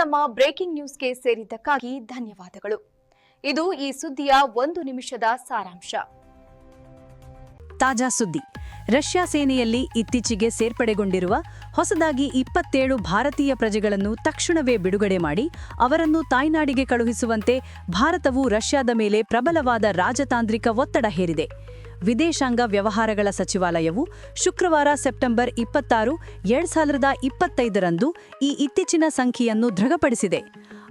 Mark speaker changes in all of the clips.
Speaker 1: ನಮ್ಮ ಬ್ರೇಕಿಂಗ್ ನ್ಯೂಸ್ಗೆ ಸೇರಿದ್ದಕ್ಕಾಗಿ ಧನ್ಯವಾದಗಳು. ಇದು ಈ ಸುದ್ದಿಯ ಒಂದು ನಿಮಿಷದ ಸಾರಾಂಶ.
Speaker 2: ತಾಜಾ ಸುದ್ದಿ. ರಷ್ಯಾ ಸೇನೆಯಲ್ಲಿ ಇತ್ತೀಚೆಗೆ ಸೇರ್ಪಡೆಗೊಂಡಿರುವ ಹೊಸದಾಗಿ ಇಪ್ಪತ್ತೇಳು ಭಾರತೀಯ ಪ್ರಜೆಗಳನ್ನು ತಕ್ಷಣವೇ ಬಿಡುಗಡೆ ಮಾಡಿ, ಅವರನ್ನು ತಾಯ್ನಾಡಿಗೆ ಕಳುಹಿಸುವಂತೆ ಭಾರತವು ರಷ್ಯಾದ ಮೇಲೆ ಪ್ರಬಲವಾದ ರಾಜತಾಂತ್ರಿಕ ಒತ್ತಡ ಹೇರಿದೆ. ವಿದೇಶಾಂಗ ವ್ಯವಹಾರಗಳ ಸಚಿವಾಲಯವು ಶುಕ್ರವಾರ ಸೆಪ್ಟೆಂಬರ್ ಇಪ್ಪತ್ತಾರು ಎರಡ್ ಸಾವಿರದ ಇಪ್ಪತ್ತೈದರಂದು ಈ ಇತ್ತೀಚಿನ ಸಂಖ್ಯೆಯನ್ನು ದೃಢಪಡಿಸಿದೆ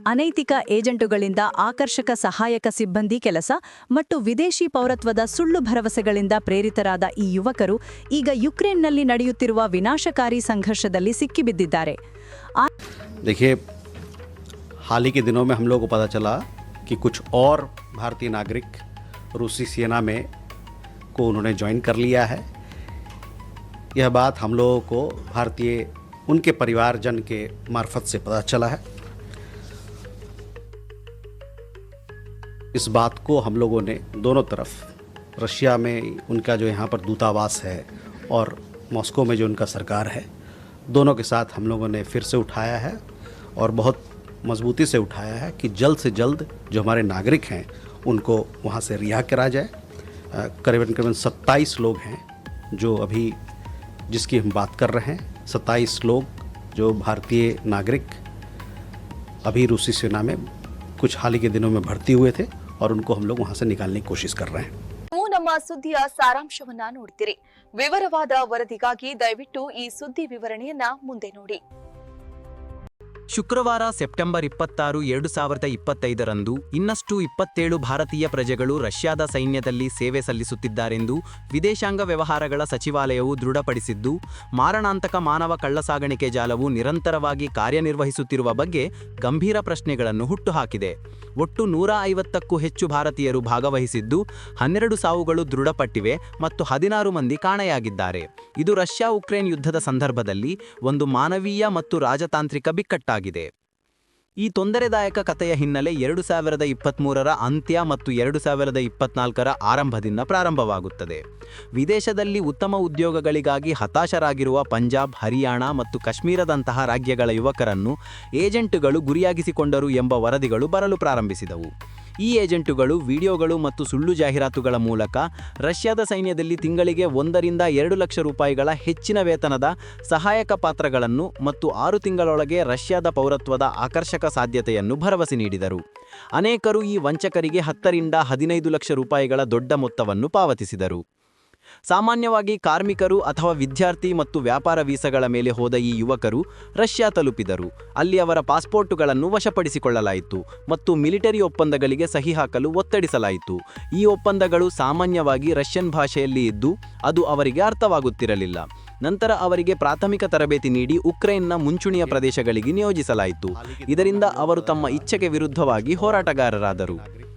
Speaker 2: ಅನೈತಿಕ ಏಜೆಂಟುಗಳಿಂದ ಆಕರ್ಷಕ ಸಹಾಯಕ ಸಿಬ್ಬಂದಿ ಕೆಲಸ ಮತ್ತು ವಿದೇಶಿ ಪೌರತ್ವದ ಸುಳ್ಳು ಭರವಸೆಗಳಿಂದ ಪ್ರೇರಿತರಾದ ಈ ಯುವಕರು ಈಗ ಯುಕ್ರೇನ್ನಲ್ಲಿ ನಡೆಯುತ್ತಿರುವ ವಿನಾಶಕಾರಿ ಸಂಘರ್ಷದಲ್ಲಿ ಸಿಕ್ಕಿಬಿದ್ದಿದ್ದಾರೆ
Speaker 3: देखिए हाल ही के दिनों में हम लोग को पता चला कि कुछ और भारतीय नागरिक रूसी सेना में को उन्होंने ज्वाइन कर लिया है। यह बात हम लोगों को भारतीय, उनके परिवारजन के मार्फत से पता चला है। इस बात को हम लोगों ने दोनों तरफ़, रशिया में उनका जो यहाँ पर दूतावास है और मॉस्को में जो उनका सरकार है, दोनों के साथ हम लोगों ने फिर से उठाया है और बहुत मजबूती से उठाया है कि जल्द से जल्द जो हमारे नागरिक हैं, उनको वहाँ से रिहा करा जाए। करीबन करीबन सत्ताईस लोग हैं जो अभी जिसकी हम बात कर रहे हैं सत्ताईस लोग जो भारतीय नागरिक अभी रूसी सेना में कुछ हाल ही के दिनों में भर्ती हुए थे और उनको हम लोग वहाँ से निकालने की कोशिश कर रहे हैं
Speaker 1: ನೀವು ನಮ್ಮ ಸುದ್ದಿಯ ಸಾರಾಂಶವನ್ನ ನೋಡ್ತೀರಿ ವಿವರವಾದ ವರದಿಗಾಗಿ ದಯವಿಟ್ಟು ಈ ಸುದ್ದಿ ವಿವರಣೆಯನ್ನ ಮುಂದೆ ನೋಡಿ
Speaker 4: ಶುಕ್ರವಾರ ಸೆಪ್ಟೆಂಬರ್ ಇಪ್ಪತ್ತಾರು, ಎರಡು ಸಾವಿರದ ಇಪ್ಪತ್ತೈದರಂದು ಇನ್ನಷ್ಟು ಇಪ್ಪತ್ತೇಳು ಭಾರತೀಯ ಪ್ರಜೆಗಳು ರಷ್ಯಾದ ಸೈನ್ಯದಲ್ಲಿ ಸೇವೆ ಸಲ್ಲಿಸುತ್ತಿದ್ದಾರೆಂದು ವಿದೇಶಾಂಗ ವ್ಯವಹಾರಗಳ ಸಚಿವಾಲಯವು ದೃಢಪಡಿಸಿದ್ದು, ಮಾರಣಾಂತಕ ಮಾನವ ಕಳ್ಳಸಾಗಣಿಕೆ ಜಾಲವು ನಿರಂತರವಾಗಿ ಕಾರ್ಯನಿರ್ವಹಿಸುತ್ತಿರುವ ಬಗ್ಗೆ ಗಂಭೀರ ಪ್ರಶ್ನೆಗಳನ್ನು ಹುಟ್ಟುಹಾಕಿದೆ. ಒಟ್ಟು ನೂರ ಐವತ್ತಕ್ಕೂ ಹೆಚ್ಚು ಭಾರತೀಯರು ಭಾಗವಹಿಸಿದ್ದು, ಹನ್ನೆರಡು ಸಾವುಗಳು ದೃಢಪಟ್ಟಿವೆ ಮತ್ತು ಹದಿನಾರು ಮಂದಿ ಕಾಣೆಯಾಗಿದ್ದಾರೆ. ಇದು ರಷ್ಯಾ ಉಕ್ರೇನ್ ಯುದ್ಧದ ಸಂದರ್ಭದಲ್ಲಿ ಒಂದು ಮಾನವೀಯ ಮತ್ತು ರಾಜತಾಂತ್ರಿಕ ಬಿಕ್ಕಟ್ಟಾಗಿದೆ. ಈ ತೊಂದರೆದಾಯಕ ಕಥೆಯ ಹಿನ್ನೆಲೆ ಎರಡು ಸಾವಿರದ ಇಪ್ಪತ್ತ್ಮೂರರ ಅಂತ್ಯ ಮತ್ತು ಎರಡು ಸಾವಿರದ ಇಪ್ಪತ್ನಾಲ್ಕರ ಆರಂಭದಿಂದ ಪ್ರಾರಂಭವಾಗುತ್ತದೆ. ವಿದೇಶದಲ್ಲಿ ಉತ್ತಮ ಉದ್ಯೋಗಗಳಿಗಾಗಿ ಹತಾಶರಾಗಿರುವ ಪಂಜಾಬ್, ಹರಿಯಾಣ ಮತ್ತು ಕಾಶ್ಮೀರದಂತಹ ರಾಜ್ಯಗಳ ಯುವಕರನ್ನು ಏಜೆಂಟುಗಳು ಗುರಿಯಾಗಿಸಿಕೊಂಡರು ಎಂಬ ವರದಿಗಳು ಬರಲು ಪ್ರಾರಂಭಿಸಿದವು. ಈ ಏಜೆಂಟುಗಳು ವಿಡಿಯೋಗಳು ಮತ್ತು ಸುಳ್ಳು ಜಾಹೀರಾತುಗಳ ಮೂಲಕ ರಷ್ಯಾದ ಸೈನ್ಯದಲ್ಲಿ ತಿಂಗಳಿಗೆ ಒಂದರಿಂದ ಎರಡು ಲಕ್ಷ ರೂಪಾಯಿಗಳ ಹೆಚ್ಚಿನ ವೇತನದ ಸಹಾಯಕ ಪಾತ್ರಗಳನ್ನು ಮತ್ತು ಆರು ತಿಂಗಳೊಳಗೆ ರಷ್ಯಾದ ಪೌರತ್ವದ ಆಕರ್ಷಕ ಸಾಧ್ಯತೆಯನ್ನು ಭರವಸೆ ನೀಡಿದರು. ಅನೇಕರು ಈ ವಂಚಕರಿಗೆ ಹತ್ತರಿಂದ ಹದಿನೈದು ಲಕ್ಷ ರೂಪಾಯಿಗಳ ದೊಡ್ಡ ಮೊತ್ತವನ್ನು ಪಾವತಿಸಿದರು. ಸಾಮಾನ್ಯವಾಗಿ ಕಾರ್ಮಿಕರು ಅಥವಾ ವಿದ್ಯಾರ್ಥಿ ಮತ್ತು ವ್ಯಾಪಾರ ವೀಸಾಗಳ ಮೇಲೆ ಹೋದ ಈ ಯುವಕರು ರಷ್ಯಾ ತಲುಪಿದರು. ಅಲ್ಲಿ ಅವರ ಪಾಸ್ಪೋರ್ಟುಗಳನ್ನು ವಶಪಡಿಸಿಕೊಳ್ಳಲಾಯಿತು ಮತ್ತು ಮಿಲಿಟರಿ ಒಪ್ಪಂದಗಳಿಗೆ ಸಹಿ ಹಾಕಲು ಒತ್ತಡಿಸಲಾಯಿತು. ಈ ಒಪ್ಪಂದಗಳು ಸಾಮಾನ್ಯವಾಗಿ ರಷ್ಯನ್ ಭಾಷೆಯಲ್ಲಿ ಇದ್ದು, ಅದು ಅವರಿಗೆ ಅರ್ಥವಾಗುತ್ತಿರಲಿಲ್ಲ. ನಂತರ ಅವರಿಗೆ ಪ್ರಾಥಮಿಕ ತರಬೇತಿ ನೀಡಿ ಉಕ್ರೇನ್ನ ಮುಂಚೂಣಿಯ ಪ್ರದೇಶಗಳಿಗೆ ನಿಯೋಜಿಸಲಾಯಿತು. ಇದರಿಂದ ಅವರು ತಮ್ಮ ಇಚ್ಛೆಗೆ ವಿರುದ್ಧವಾಗಿ ಹೋರಾಟಗಾರರಾದರು.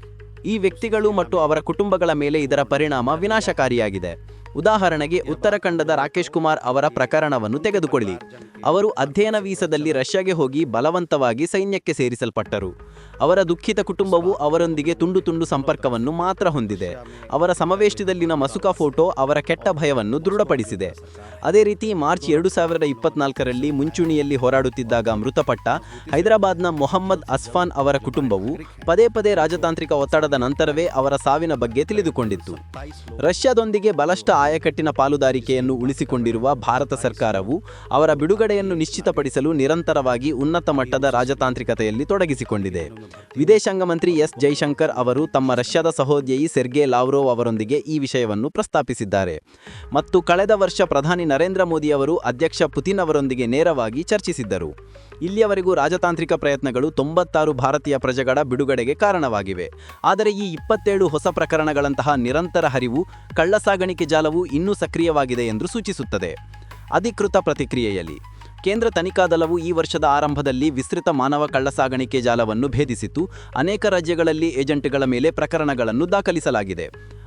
Speaker 4: ಈ ವ್ಯಕ್ತಿಗಳು ಮತ್ತು ಅವರ ಕುಟುಂಬಗಳ ಮೇಲೆ ಇದರ ಪರಿಣಾಮ ವಿನಾಶಕಾರಿಯಾಗಿದೆ. ಉದಾಹರಣೆಗೆ ಉತ್ತರಾಖಂಡದ ರಾಕೇಶ್ ಕುಮಾರ್ ಅವರ ಪ್ರಕರಣವನ್ನು ತೆಗೆದುಕೊಳ್ಳಿ. ಅವರು ಅಧ್ಯಯನ ವೀಸದಲ್ಲಿ ರಷ್ಯಾಗೆ ಹೋಗಿ ಬಲವಂತವಾಗಿ ಸೈನ್ಯಕ್ಕೆ ಸೇರಿಸಲ್ಪಟ್ಟರು. ಅವರ ದುಃಖಿತ ಕುಟುಂಬವು ಅವರೊಂದಿಗೆ ತುಂಡು ತುಂಡು ಸಂಪರ್ಕವನ್ನು ಮಾತ್ರ ಹೊಂದಿದೆ. ಅವರ ಸಮಾವೇಶದಲ್ಲಿನ ಮಸುಕ ಫೋಟೋ ಅವರ ಕೆಟ್ಟ ಭಯವನ್ನು ದೃಢಪಡಿಸಿದೆ. ಅದೇ ರೀತಿ ಮಾರ್ಚ್ ಎರಡು ಸಾವಿರದ ಇಪ್ಪತ್ನಾಲ್ಕರಲ್ಲಿ ಮುಂಚೂಣಿಯಲ್ಲಿ ಹೋರಾಡುತ್ತಿದ್ದಾಗ ಮೃತಪಟ್ಟ ಹೈದರಾಬಾದ್ನ ಮೊಹಮ್ಮದ್ ಅಸ್ಫಾನ್ ಅವರ ಕುಟುಂಬವು ಪದೇ ಪದೇ ರಾಜತಾಂತ್ರಿಕ ಒತ್ತಡದ ನಂತರವೇ ಅವರ ಸಾವಿನ ಬಗ್ಗೆ ತಿಳಿದುಕೊಂಡಿತ್ತು. ರಷ್ಯಾದೊಂದಿಗೆ ಬಲಷ್ಟ ಆಯಕಟ್ಟಿನ ಪಾಲುದಾರಿಕೆಯನ್ನು ಉಳಿಸಿಕೊಂಡಿರುವ ಭಾರತ ಸರ್ಕಾರವು ಅವರ ಬಿಡುಗಡೆಯನ್ನು ನಿಶ್ಚಿತಪಡಿಸಲು ನಿರಂತರವಾಗಿ ಉನ್ನತ ಮಟ್ಟದ ರಾಜತಾಂತ್ರಿಕತೆಯಲ್ಲಿ ತೊಡಗಿಸಿಕೊಂಡಿದೆ. ವಿದೇಶಾಂಗ ಮಂತ್ರಿ ಎಸ್. ಜೈಶಂಕರ್ ಅವರು ತಮ್ಮ ರಷ್ಯಾದ ಸಹೋದ್ಯಯಿ ಸೆರ್ಗೆ ಲಾವ್ರೋವ್ ಅವರೊಂದಿಗೆ ಈ ವಿಷಯವನ್ನು ಪ್ರಸ್ತಾಪಿಸಿದ್ದಾರೆ. ಮತ್ತು ಕಳೆದ ವರ್ಷ ಪ್ರಧಾನಿ ನರೇಂದ್ರ ಮೋದಿ ಅವರು ಅಧ್ಯಕ್ಷ ಪುತಿನ್ ಅವರೊಂದಿಗೆ ನೇರವಾಗಿ ಚರ್ಚಿಸಿದ್ದರು. ಇಲ್ಲಿಯವರೆಗೂ ರಾಜತಾಂತ್ರಿಕ ಪ್ರಯತ್ನಗಳು ತೊಂಬತ್ತಾರು ಭಾರತೀಯ ಪ್ರಜೆಗಳ ಬಿಡುಗಡೆಗೆ ಕಾರಣವಾಗಿವೆ. ಆದರೆ ಈ ಇಪ್ಪತ್ತೇಳು ಹೊಸ ಪ್ರಕರಣಗಳಂತಹ ನಿರಂತರ ಹರಿವು, ಕಳ್ಳಸಾಗಣಿಕೆ ಜಾಲವು ಇನ್ನೂ ಸಕ್ರಿಯವಾಗಿದೆ ಎಂದು ಸೂಚಿಸುತ್ತದೆ. ಅಧಿಕೃತ ಪ್ರತಿಕ್ರಿಯೆಯಲ್ಲಿ ಕೇಂದ್ರ ತನಿಖಾ ದಳವು ಈ ವರ್ಷದ ಆರಂಭದಲ್ಲಿ ವಿಸ್ತೃತ ಮಾನವ ಕಳ್ಳಸಾಗಣಿಕೆ ಜಾಲವನ್ನು ಭೇದಿಸಿತು ಅನೇಕ ರಾಜ್ಯಗಳಲ್ಲಿ ಏಜೆಂಟ್ಗಳ ಮೇಲೆ ಪ್ರಕರಣಗಳನ್ನು ದಾಖಲಿಸಲಾಗಿದೆ.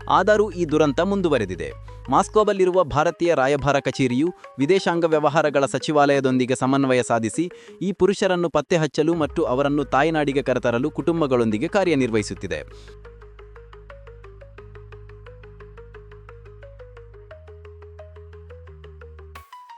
Speaker 4: ಆದರೂ ಈ ದುರಂತ ಮುಂದುವರೆದಿದೆ. ಮಾಸ್ಕೋಬಲ್ಲಿರುವ ಭಾರತೀಯ ರಾಯಭಾರ ಕಚೇರಿಯು ವಿದೇಶಾಂಗ ವ್ಯವಹಾರಗಳ ಸಚಿವಾಲಯದೊಂದಿಗೆ ಸಮನ್ವಯ ಸಾಧಿಸಿ, ಈ ಪುರುಷರನ್ನು ಪತ್ತೆ ಹಚ್ಚಲು ಮತ್ತು ಅವರನ್ನು ತಾಯ್ನಾಡಿಗೆ ಕರೆತರಲು ಕುಟುಂಬಗಳೊಂದಿಗೆ ಕಾರ್ಯನಿರ್ವಹಿಸುತ್ತಿದೆ.